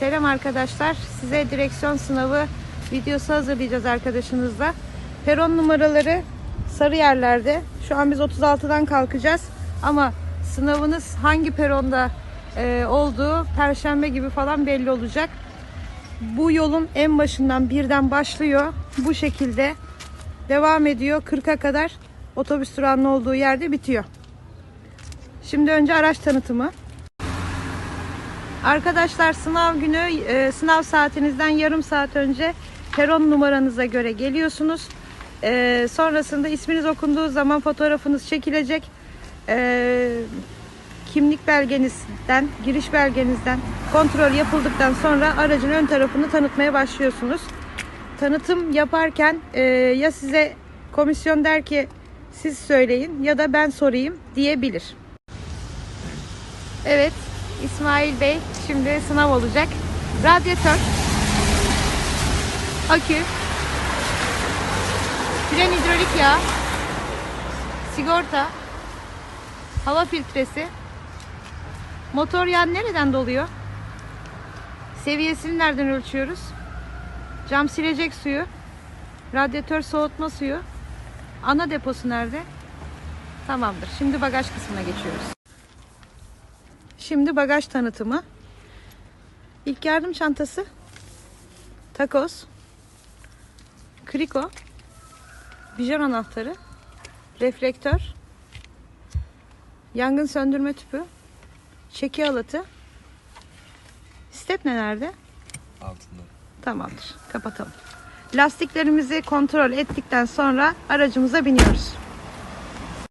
Selam arkadaşlar. Size direksiyon sınavı videosu hazırlayacağız arkadaşınızla. Peron numaraları sarı yerlerde. Şu an biz 36'dan kalkacağız. Ama sınavınız hangi peronda e, olduğu perşembe gibi falan belli olacak. Bu yolun en başından birden başlıyor. Bu şekilde devam ediyor. 40'a kadar otobüs durağının olduğu yerde bitiyor. Şimdi önce araç tanıtımı. Arkadaşlar sınav günü e, sınav saatinizden yarım saat önce peron numaranıza göre geliyorsunuz. E, sonrasında isminiz okunduğu zaman fotoğrafınız çekilecek. E, kimlik belgenizden, giriş belgenizden kontrol yapıldıktan sonra aracın ön tarafını tanıtmaya başlıyorsunuz. Tanıtım yaparken e, ya size komisyon der ki siz söyleyin ya da ben sorayım diyebilir. Evet, İsmail Bey şimdi sınav olacak. Radyatör, akü, fren hidrolik yağı, sigorta, hava filtresi, motor yağı nereden doluyor? Seviyesini nereden ölçüyoruz? Cam silecek suyu, radyatör soğutma suyu, ana deposu nerede? Tamamdır. Şimdi bagaj kısmına geçiyoruz. Şimdi bagaj tanıtımı. İlk yardım çantası. Takoz. Kriko. Bijon anahtarı. Reflektör. Yangın söndürme tüpü. Çeki alatı. Stepne nerede? Altında. Tamamdır. Kapatalım. Lastiklerimizi kontrol ettikten sonra aracımıza biniyoruz.